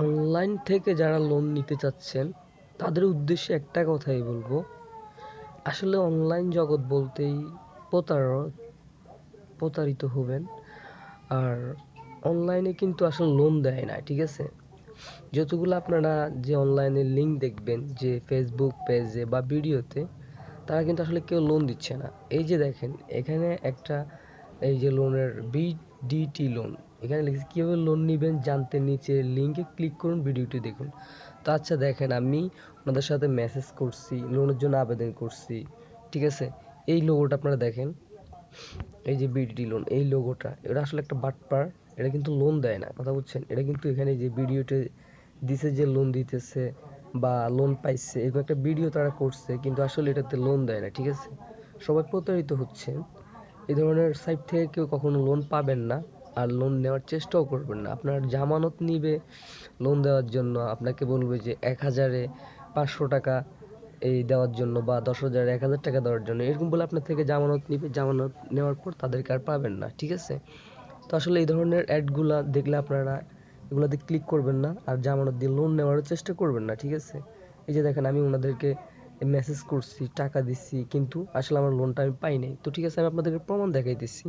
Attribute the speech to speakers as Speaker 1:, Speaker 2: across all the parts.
Speaker 1: Online থেকে যারা loan নিতে চাচ্ছেন, তাদের উদ্দেশ্যে একটা কথাই বলব। আসলে অনলাইন জগৎ বলতেই প্রতারক, প্রতারিত হবেন। আর অনলাইনে কিন্তু আসলে লোন দেয় না, ঠিক আছে? যতগুলো আপনারা যে অনলাইনে লিঙ্ক দেখবেন, যে ফেসবুক পেজে বা ভিডিওতে তারা কিন্তু আসলে কেউ লোন দিচ্ছে না। এই যে দেখেন, এখানে একটা এই যে লোনের বিডিটি লোন এখানে লিখেছে, কীভাবে লোন নেবেন জানতে নিচে লিঙ্কে ক্লিক করুন ভিডিওটি দেখুন। তো আচ্ছা দেখেন, আমি ওনাদের সাথে মেসেজ করছি লোনের জন্য আবেদন করছি, ঠিক আছে? এই লোগোটা আপনারা দেখেন, এই যে বিডিটি লোন এই লোগোটা এটা আসলে একটা বাটপার এটা কিন্তু লোন দেয় না, কথা বুঝছেন? এটা কিন্তু এখানে যে ভিডিওতে দিছে যে লোন দিতেছে বা লোন পাইছে, এরকম একটা ভিডিও তারা করছে, কিন্তু আসলে এটাতে লোন দেয় না, ঠিক আছে? সবাই প্রতারিত হচ্ছে এই ধরনের সাইট থেকে কেউ কখনো লোন পাবেন না। আর লোন নেওয়ার চেষ্টাও করবেন না। আপনার জামানত নিবে লোন দেওয়ার জন্য, আপনাকে বলবে যে এক হাজারে পাঁচশো টাকা এই দেওয়ার জন্য বা দশ হাজার এক হাজার টাকা দেওয়ার জন্য। এরকম বলে আপনার থেকে জামানত নিবে, জামানত নেওয়ার পর তাদেরকে আর পাবেন না, ঠিক আছে? তো আসলে এই ধরনের অ্যাডগুলা দেখলে আপনারা এগুলাতে ক্লিক করবেন না আর জামানত দিয়ে লোন নেওয়ারও চেষ্টা করবেন না, ঠিক আছে? এই যে দেখেন, আমি ওনাদেরকে মেসেজ করছি, টাকা দিচ্ছি, কিন্তু আসলে আমার লোনটা আমি পাই নাই। তো ঠিক আছে, আমি আপনাদেরকে প্রমাণ দেখাইতেছি।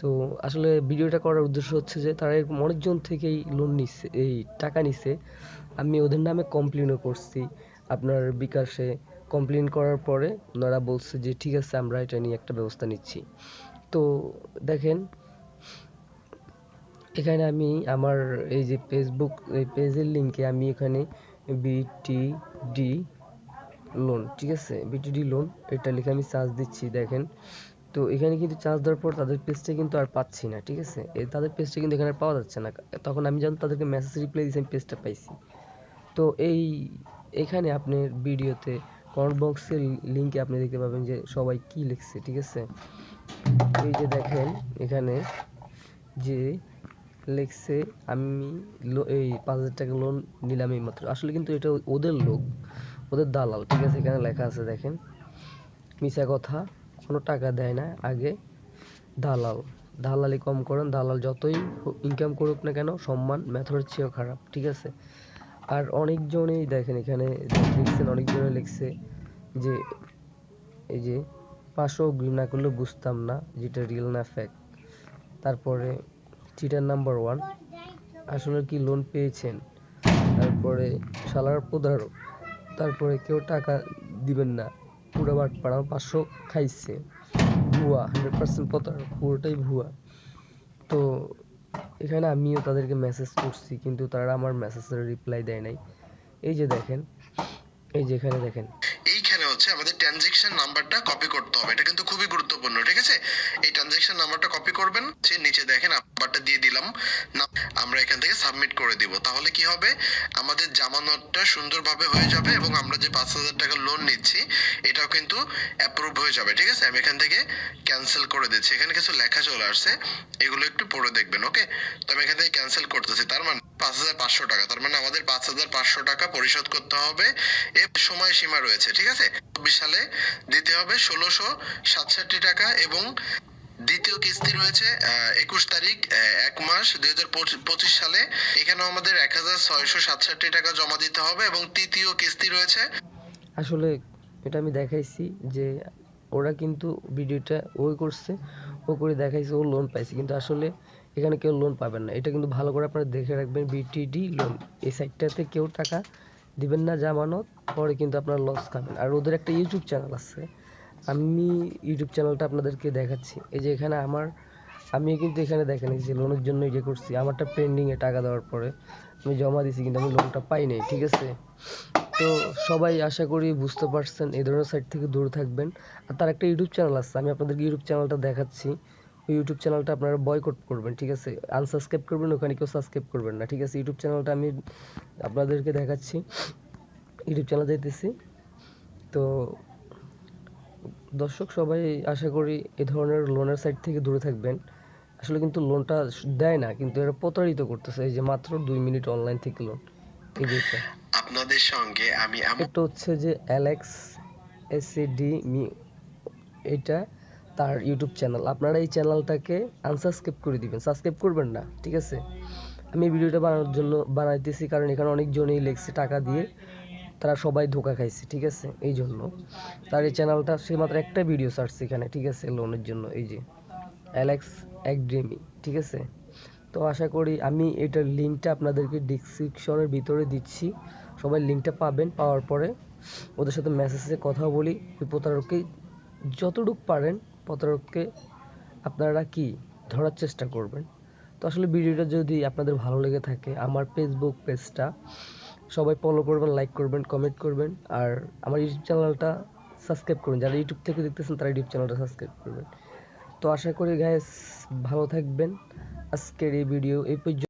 Speaker 1: তো আসলে ভিডিওটা করার উদ্দেশ্য হচ্ছে যে তারা এরকম অনেকজন থেকেই লোন নিচ্ছে এই টাকা নিচ্ছে আমি ওদের নামে কমপ্লেনও করছি। আপনার বিকাশে কমপ্লেন করার পরে ওনারা বলছে যে, ঠিক আছে, আমরা এটা নিয়ে একটা ব্যবস্থা নিচ্ছি। তো দেখেন, এখানে আমি আমার এই যে ফেসবুক এই পেজের লিঙ্কে আমি এখানে বিটিডি লোন ঠিক আছে? বিটিডি লোন এটা লিখে আমি চার্জ দিচ্ছি, দেখেন। তো এখানে কিন্তু চার্জ দেওয়ার পর তাদের পেজটা কিন্তু আর পাচ্ছি না, ঠিক আছে? তাদের পেজটা কিন্তু এখানে পাওয়া যাচ্ছে না। তখন আমি যখন তাদেরকে মেসেজ রিপ্লাই দিয়েছি, আমি পেজটা পাইছি। তো এই, এখানে আপনার ভিডিওতে কমেন্ট বক্সের লিঙ্কে আপনি দেখতে পাবেন যে সবাই কি লিখছে, ঠিক আছে? এই যে দেখেন, এখানে যে লিখছে, আমি এই পাঁচ হাজার টাকা লোন নিলাম এই মাত্র। আসলে কিন্তু এটা ওদের লোক, ওদের দালাল, ঠিক আছে? এখানে লেখা আছে, দেখেন। মিশা কথা। কোনো টাকা দেয় না। আগে দালাল। দালালি কম করেন। দালাল যতই ইনকাম করুক না কেন, সম্মান মেথডের চেয়েও খারাপ, ঠিক আছে? আর অনেকজনেই দেখেন এখানে লিখছেন, অনেকজনে লিখছে যে, এই যে, পাঁচশো অগ্রিম না করলে বুঝতাম না যেটা রিয়েল না ফ্যাক তারপরে চিটার নাম্বার ওয়ান আসলে কি লোন পেয়েছেন? তারপরে শালার প্রতারক। তারপরে কেউ টাকা দিবেন না। পুরো বাটপাড়া পাঁচশো খাইছে। ভুয়া হান্ড্রেড পার্সেন্ট প্রতারক পুরোটাই ভুয়া। তো এখানে আমিও তাদেরকে মেসেজ করছি, কিন্তু তারা আমার মেসেজের রিপ্লাই দেয় নাই। এই যে দেখেন, এই যে এখানে দেখেন।
Speaker 2: এইখানে হচ্ছে আমাদের ট্রানজেকশন নাম্বারটা কপি করতে হবে। এটা কিন্তু খুবই গুরুত্বপূর্ণ, ঠিক আছে? এই ট্রানজেকশন নাম্বারটা কপি করবেন, সে নিচে দেখেন নাম্বারটা দিয়ে দিলাম। আমরা এখান থেকে সাবমিট করে দিব। তাহলে কি হবে? আমাদের জামানতটা সুন্দরভাবে হয়ে যাবে এবং আমরা যে পাঁচ হাজার টাকা লোন নিচ্ছি, এটাও কিন্তু অ্যাপ্রুভ হয়ে যাবে, ঠিক আছে? আমি এখান থেকে ক্যান্সেল করে দিচ্ছি। এখানে কিছু লেখা চলে আসছে, এগুলো একটু পড়ে দেখবেন ওকে তো আমি এখান থেকে ক্যান্সেল করতেছি। তার মানে পাঁচ হাজার পাঁচশো টাকা। তার মানে আমাদের পাঁচ হাজার পাঁচশো টাকা পরিশোধ করতে হবে। এর সময় সীমা রয়েছে, ঠিক আছে? চব্বিশ সালে দিতে হবে ষোলোশো সাতষট্টি টাকা এবং দ্বিতীয় কিস্তি রয়েছে একুশ তারিখ এক মাস, দুই হাজার পঁচিশ সালে। এখানেও আমাদের এক হাজার ছয়শো সাতষট্টি টাকা জমা দিতে হবে এবং তৃতীয় কিস্তি রয়েছে।
Speaker 1: আসলে এটা আমি দেখাইছি যে ওরা কিন্তু ভিডিওটা ওই করছে, ও করে দেখাইছে, ও লোন পাইছে। কিন্তু আসলে এখানে কেউ লোন পাবেন না। এটা কিন্তু ভালো করে আপনারা দেখে রাখবেন বিটিডি লোন এই সাইটটাতে কেউ টাকা দিবেন না জামানত, পরে কিন্তু আপনারা লস খাবেন। আর ওদের একটা ইউটিউব চ্যানেল আছে আমি ইউটিউব চ্যানেলটা আপনাদেরকে দেখাচ্ছি। এই যে এখানে আমার আমি কিন্তু এখানে দেখেন যে লোনের জন্য ইয়ে করছি। আমারটা পেন্ডিংয়ে টাকা দেওয়ার পরে আমি জমা দিছি কিন্তু আমি লোনটা পাই নাই, ঠিক আছে? তো সবাই আশা করি বুঝতে পারছেন, এই ধরনের সাইট থেকে দূরে থাকবেন। আর তার একটা ইউটিউব চ্যানেল আছে, আমি আপনাদেরকে ইউটিউব চ্যানেলটা দেখাচ্ছি। ওই ইউটিউব চ্যানেলটা আপনারা বয়কট করবেন, ঠিক আছে? আনসাবস্ক্রাইব করবেন, ওখানে কেউ সাবস্ক্রাইব করবেন না, ঠিক আছে? ইউটিউব চ্যানেলটা আমি আপনাদেরকে দেখাচ্ছি। ইউটিউব চ্যানেল যাইতেছি। তো দর্শক সবাই আশা করি এ ধরনের লোনের সাইট থেকে দূরে থাকবেন। আসলে কিন্তু লোনটা দেয় না কিন্তু এরা প্রতারিত করতেছে। এই যে মাত্র দুই মিনিট অনলাইন থেকে লোন এই যে
Speaker 2: আপনাদের সঙ্গে আমি
Speaker 1: এটা হচ্ছে যে অ্যালেক্স এসিডি মি এটা তার ইউটিউব চ্যানেল আপনারা এই চ্যানেলটাকে আনসাবস্ক্রাইব করে দিবেন। সাবস্ক্রাইব করবেন না ঠিক আছে? আমি ভিডিওটা বানানোর জন্য বানাইতেছি কারণ এখানে অনেকজনই লেগছে টাকা দিয়ে তারা সবাই ধোকা খাইছে, ঠিক আছে? এই জন্য তার এই চ্যানেলটা সে মাত্র একটা ভিডিও ছাড়ছে এখানে, ঠিক আছে লোনের জন্য, এই যে অ্যালেক্স একড্রিমি ঠিক আছে? তো আশা করি আমি এটার লিঙ্কটা আপনাদেরকে ডিসক্রিপশনের ভিতরে দিচ্ছি। সবাই লিঙ্কটা পাবেন, পাওয়ার পরে ওদের সাথে মেসেজে কথা বলি। ওই প্রতারককে যতটুকু পারেন, প্রতারককে আপনারা কি ধরার চেষ্টা করবেন। তো আসলে ভিডিওটা যদি আপনাদের ভালো লেগে থাকে, আমার ফেসবুক পেজটা সবাই ফলো করবেন লাইক করবেন কমেন্ট করবেন, আর আমার ইউটিউব চ্যানেলটা সাবস্ক্রাইব করুন। যারা ইউটিউব থেকে দেখতেছেন, তারা ইউটিউব চ্যানেলটা সাবস্ক্রাইব করবেন। তো আশা করি গ্যাস ভালো থাকবেন। আজকের এই ভিডিও এই পর্যন্ত।